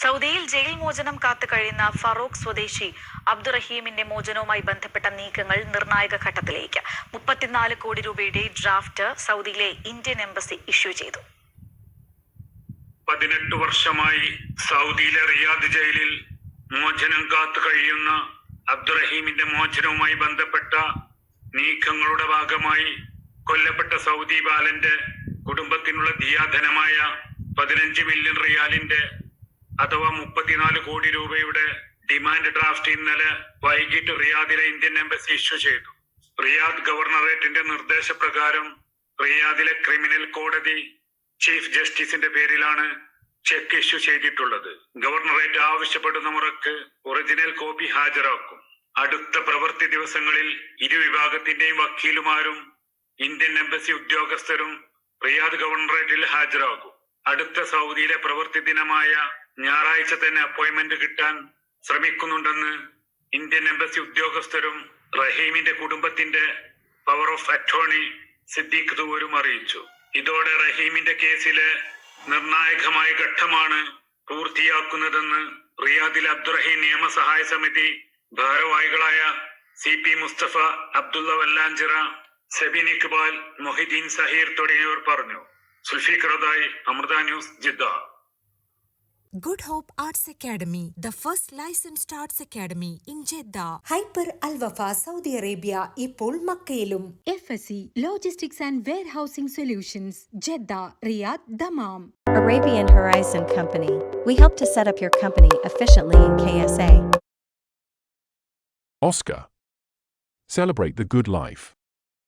സൗദിയിൽ ജയിൽ മോചനം കാത്തു കഴിയുന്ന ഫറൂഖ് സ്വദേശി അബ്ദുറഹീമിന്റെ മോചനവുമായി ബന്ധപ്പെട്ട നീക്കങ്ങൾ നിർണായക ഘട്ടത്തിലേക്ക്. മുപ്പത്തിനാല് കോടി രൂപയുടെ ഡ്രാഫ്റ്റ് സൗദിയിലെ ഇന്ത്യൻ എംബസി ഇഷ്യൂ ചെയ്തു. പതിനെട്ട് വർഷമായി സൗദിയിലെ റിയാദ് ജയിലിൽ മോചനം കാത്തു കഴിയുന്ന അബ്ദുറഹീമിന്റെ മോചനവുമായി ബന്ധപ്പെട്ട നീക്കങ്ങളുടെ ഭാഗമായി കൊല്ലപ്പെട്ട സൗദി ബാലന്റെ കുടുംബത്തിനുള്ള ദിയാധനമായ പതിനഞ്ച് മില്യൺ റിയാലിന്റെ അഥവാ മുപ്പത്തിനാല് കോടി രൂപയുടെ ഡിമാൻഡ് ഡ്രാഫ്റ്റ് ഇന്നലെ വൈകിട്ട് റിയാദിലെ ഇന്ത്യൻ എംബസി ഇഷ്യൂ ചെയ്തു. റിയാദ് ഗവർണറേറ്റിന്റെ നിർദ്ദേശപ്രകാരം റിയാദിലെ ക്രിമിനൽ കോടതി ചീഫ് ജസ്റ്റിസിന്റെ പേരിലാണ് ചെക്ക് ഇഷ്യൂ ചെയ്തിട്ടുള്ളത്. ഗവർണറേറ്റ് ആവശ്യപ്പെടുന്ന മുറക്ക് ഒറിജിനൽ കോപ്പി ഹാജരാക്കും. അടുത്ത പ്രവൃത്തി ദിവസങ്ങളിൽ ഇരു വിഭാഗത്തിന്റെയും വക്കീലുമാരും ഇന്ത്യൻ എംബസി ഉദ്യോഗസ്ഥരും റിയാദ് ഗവർണറേറ്റിൽ ഹാജരാകും. അടുത്ത സൗദിയിലെ പ്രവൃത്തി ദിനമായ ഞായറാഴ്ച തന്നെ അപ്പോയിന്റ്മെന്റ് കിട്ടാൻ ശ്രമിക്കുന്നുണ്ടെന്ന് ഇന്ത്യൻ എംബസി ഉദ്യോഗസ്ഥരും റഹീമിന്റെ കുടുംബത്തിന്റെ പവർ ഓഫ് അറ്റോർണി സിദ്ദീഖ് തൂരും അറിയിച്ചു. ഇതോടെ റഹീമിന്റെ കേസിലെ നിർണായകമായ ഘട്ടമാണ് പൂർത്തിയാക്കുന്നതെന്ന് റിയാദിൽ അബ്ദുറഹീം നിയമസഹായ സമിതി ഭാരവാഹികളായ സി പി മുസ്തഫ അബ്ദുള്ള വല്ലാഞ്ചിറ സെബിൻ ഇക്ബാൽ മൊഹിദ്ദീൻ സഹീർ തുടങ്ങിയവർ പറഞ്ഞു. Sulfi സുൽഫിഖറദായി Amrita news Jeddah. Good Hope Arts Academy, the first licensed arts academy in Jeddah. Hyper Al Wafa Saudi Arabia ഇപ്പോൾ മക്കയിലും FSC Logistics and Warehousing Solutions, Jeddah, Riyadh, Dammam. Arabian Horizon Company. We help to set up your company efficiently in KSA. Oscar. Celebrate the good life.